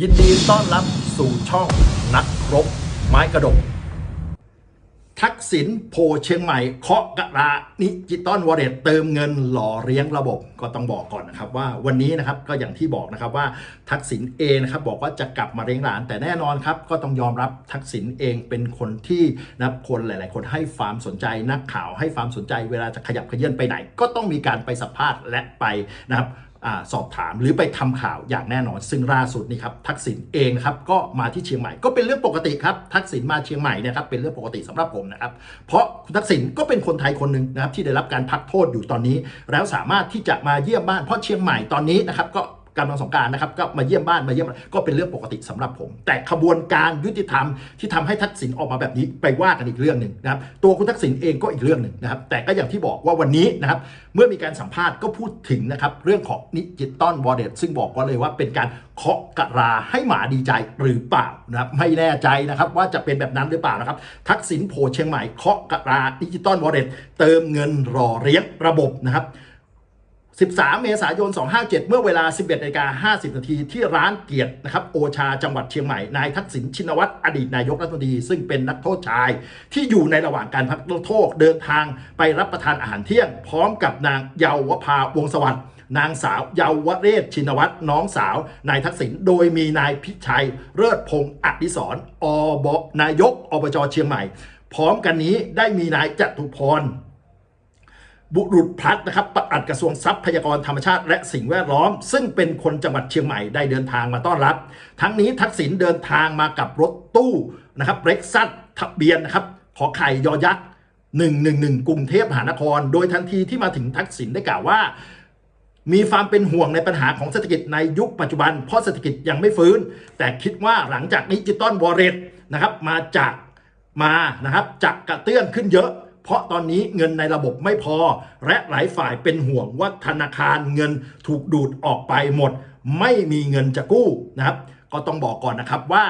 ยินดีต้อนรับสู่ช่องนักครบ ไม้กระดก ทักษิณโพเชียงใหม่เคาะกระลาดิจิตอลวอลเล็ตเติมเงินหล่อเลี้ยงระบบก็ต้องบอกก่อนนะครับว่าวันนี้นะครับก็อย่างที่บอกนะครับว่าทักษิณเองนะครับบอกว่าจะกลับมาเลี้ยงหลาน แต่แน่นอนครับก็ต้องยอมรับทักษิณเองเป็นคนที่นะครับคนหลาย ๆ คนให้ความสนใจนักข่าวให้ความสนใจ เวลาจะขยับขยื่นไปไหน ก็ต้องมีการไปสัมภาษณ์และไปนะครับ สอบถามหรือไปทำข่าวอย่างแน่นอน ซึ่งล่าสุดนี่ครับทักษิณเองนะครับก็มาที่เชียงใหม่ก็เป็นเรื่องปกติครับทักษิณมาเชียงใหม่เนะครับเป็นเรื่องปกติสำหรับผมนะครับเพราะคุณทักษิณก็เป็นคนไทยคนหนึ่งนะครับที่ได้รับการพักโทษอยู่ตอนนี้ แล้วสามารถที่จะมาเยี่ยมบ้านเพราะเชียงใหม่ตอนนี้นะครับก็ กำลังสงการนะครับก็มาเยี่ยมบ้านมาเยี่ยมก็เป็นเรื่องปกติสำหรับผม แต่ขบวนการยุติธรรมที่ทำให้ทักษิณออกมาแบบนี้ไปว่ากันอีกเรื่องหนึ่งนะครับตัวคุณทักษิณเองก็อีกเรื่องหนึ่งนะครับแต่ก็อย่างที่บอกว่าวันนี้นะครับเมื่อมีการสัมภาษณ์ก็พูดถึงนะครับเรื่องของดิจิตตอลวอลเล็ตซึ่งบอกก็เลยว่าเป็นการเคาะกระราให้หมาดีใจหรือเปล่านะครับไม่แน่ใจนะครับว่าจะเป็นแบบนั้นหรือเปล่านะครับทักษิณโพเชียงใหม่เคาะกระราดิจิตอลวอลเล็ตเติมเงินรอเลี้ยงระบบนะครับ 13 เมษายน 257 เมื่อเวลา 11นาฬิกา50 นาที ที่ร้านเกียรตินะครับโอชาจังหวัดเชียงใหม่ นายทักษิณชินวัตรอดีตนายกรัฐมนตรีซึ่งเป็นนักโทษชาย ที่อยู่ในระหว่างการพักโทษเดินทางไปรับประทานอาหารเที่ยง พร้อมกับนางเยาวภาวงศ์สวัสดิ์นางสาวเยาวเรศชินวัตรน้องสาว นายทักษิณโดยมีนายพิชัยเลิศพงศ์อดิศรอบนายกอบจเชียงใหม่ พร้อมกันนี้ได้มีนายจตุพร บุรุษพลัดนะครับปลัดกระทรวงทรัพยากรธรรมชาติ และสิ่งแวดล้อม ซึ่งเป็นคนจังหวัดเชียงใหม่ได้เดินทางมาต้อนรับ ทั้งนี้ทักษิณเดินทางมากับรถตู้นะครับเร็กซัสทะเบียนนะครับขอไข่ยอยักษ์111 กรุงเทพมหานคร โดยทันทีที่มาถึงทักษิณได้กล่าวว่า มีความเป็นห่วงในปัญหาของเศรษฐกิจในยุคปัจจุบัน เพราะเศรษฐกิจยังไม่ฟื้น แต่คิดว่าหลังจากดิจิตอลวอลเล็ตนะครับมาจากมานะครับจากกระเตื้องขึ้นเยอะ เพราะตอนนี้เงินในระบบไม่พอ และหลายฝ่ายเป็นห่วงว่าธนาคารเงินถูกดูดออกไปหมด ไม่มีเงินจะกู้นะครับ ก็ต้องบอกก่อนนะครับว่า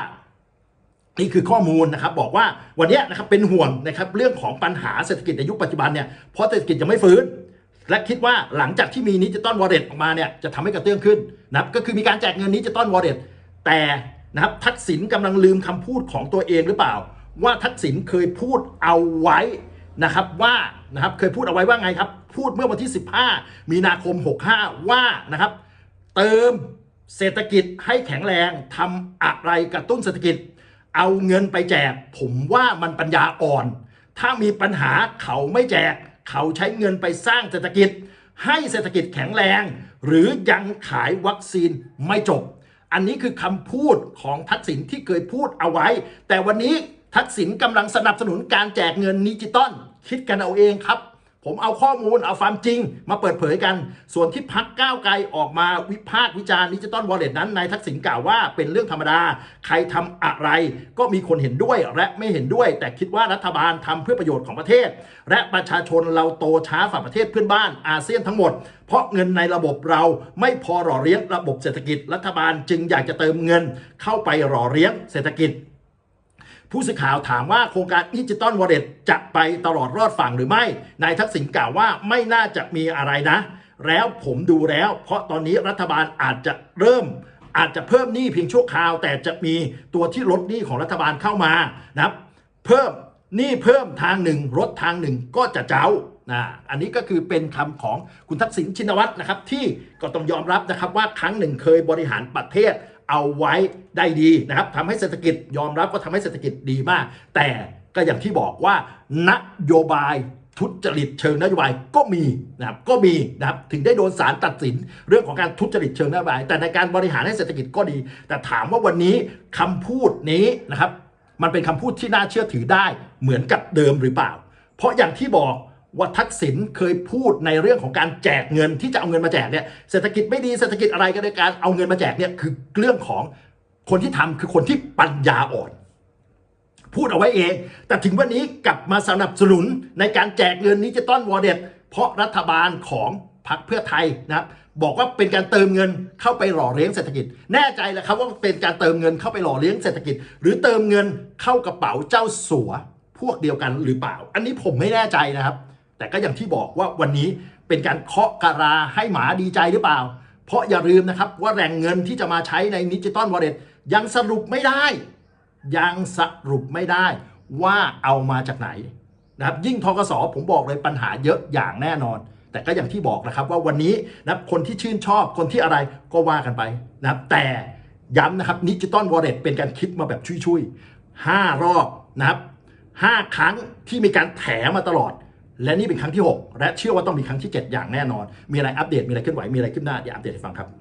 นี่คือข้อมูลนะครับบอกว่าวันนี้นะครับเป็นห่วงนะครับเรื่องของปัญหาเศรษฐกิจในยุคปัจจุบันเนี่ยเพราะเศรษฐกิจยังไม่ฟื้น และคิดว่าหลังจากที่มีดิจิตอลวอลเล็ตออกมาเนี่ยจะทำให้กระเตื้องขึ้นนะครับก็คือมีการแจกเงินดิจิตอลวอลเล็ตแต่นะครับทักษิณกำลังลืมคำพูดของตัวเองหรือเปล่า ว่าทักษิณเคยพูดเอาไว้ นะครับว่านะครับเคยพูดเอาไว้ว่าไงครับ พูดเมื่อวันที่ 15 มีนาคม 65 ว่านะครับ เติมเศรษฐกิจให้แข็งแรงทำอะไรกระตุ้นเศรษฐกิจ เอาเงินไปแจก ผมว่ามันปัญญาอ่อน ถ้ามีปัญหาเขาไม่แจก เขาใช้เงินไปสร้างเศรษฐกิจ ให้เศรษฐกิจแข็งแรง หรือยังขายวัคซีนไม่จบ อันนี้คือคำพูดของทักษิณที่เคยพูดเอาไว้ แต่วันนี้ ทักษิณกำลังสนับสนุนการแจกเงินดิจิตอลคิดกันเอาเองครับ ผมเอาข้อมูลเอาความจริง มาเปิดเผยกัน ส่วนที่พักก้าวไกลออกมาวิพากษ์วิจารณ์ดิจิตอลวอลเล็ตนั้นนายทักษิณกล่าวว่าเป็นเรื่องธรรมดา ใครทำอะไร ก็มีคนเห็นด้วยและไม่เห็นด้วย แต่คิดว่ารัฐบาลทำเพื่อประโยชน์ของประเทศ และประชาชนเราโตช้าฝ่าประเทศเพื่อนบ้านอาเซียนทั้งหมด เพราะเงินในระบบเราไม่พอหล่อเลี้ยงระบบเศรษฐกิจ รัฐบาลจึงอยากจะเติมเงินเข้าไปหล่อเลี้ยงเศรษฐกิจ ผู้สื่อข่าวถามว่าโครงการดิจิตอลวอลเล็ตจะไปตลอดรอดฝั่งหรือไม่ นายทักษิณกล่าวว่าไม่น่าจะมีอะไรนะ แล้วผมดูแล้ว เพราะตอนนี้รัฐบาลอาจจะเริ่มอาจจะเพิ่มหนี้เพียงชั่วคราว แต่จะมีตัวที่ลดหนี้ของรัฐบาลเข้ามานะครับเพิ่มหนี้เพิ่มทางหนึ่งลดทางหนึ่งก็จะเจ้านะอันนี้ก็คือเป็นคำของคุณทักษิณชินวัตรนะครับที่ก็ต้องยอมรับนะครับว่าครั้งหนึ่งเคยบริหารประเทศ เอาไว้ได้ดีนะครับทำให้เศรษฐกิจยอมรับว่าทำให้เศรษฐกิจดีมาก แต่ก็อย่างที่บอกว่านโยบายทุจริตเชิงนโยบายก็มีนะครับก็มีนะครับถึงได้โดนศาลตัดสินเรื่องของการทุจริตเชิงนโยบาย แต่ในการบริหารให้เศรษฐกิจก็ดี แต่ถามว่าวันนี้คำพูดนี้นะครับ มันเป็นคำพูดที่น่าเชื่อถือได้เหมือนกับเดิมหรือเปล่า เพราะอย่างที่บอก ว่าทักษิณเคยพูดในเรื่องของการแจกเงินที่จะเอาเงินมาแจกเนี่ยเศรษฐกิจไม่ดีเศรษฐกิจอะไรก็ในการเอาเงินมาแจกเนี่ยคือเรื่องของคนที่ทำคือคนที่ปัญญาอ่อน พูดเอาไว้เอง แต่ถึงวันนี้กลับมาสนับสนุนในการแจกเงินดิจิตอลวอลเล็ตเพราะรัฐบาลของพรรคเพื่อไทยนะครับบอกว่าเป็นการเติมเงินเข้าไปหล่อเลี้ยงเศรษฐกิจ แน่ใจแล้วครับว่าเป็นการเติมเงินเข้าไปหล่อเลี้ยงเศรษฐกิจ หรือเติมเงินเข้ากระเป๋าเจ้าสัวพวกเดียวกันหรือเปล่า อันนี้ผมไม่แน่ใจนะครับ แต่ก็อย่างที่บอกว่าวันนี้เป็นการเคาะกะราให้หมาดีใจหรือเปล่า เพราะอย่าลืมนะครับว่าแหล่งเงินที่จะมาใช้ในดิจิตอลวอลเล็ตยังสรุปไม่ได้ ยังสรุปไม่ได้ว่าเอามาจากไหนนะครับยิ่งทกสผมบอกเลยปัญหาเยอะอย่างแน่นอน แต่ก็อย่างที่บอกนะครับว่าวันนี้นะคคนที่ชื่นชอบคนที่อะไรก็ว่ากันไปนะครับแต่ย้ำนะครับดิจิตอลวอลเล็ตเป็นการคิดมาแบบชุยๆห้ารอบนะครับห้าครั้งที่มีการแถมาตลอด และนี่เป็นครั้งที่ 6 และเชื่อว่าต้องมีครั้งที่ 7 อย่างแน่นอน มีอะไรอัปเดต มีอะไรเคลื่อนไหว มีอะไรขึ้นหน้าอย่าอัปเดตให้ฟังครับ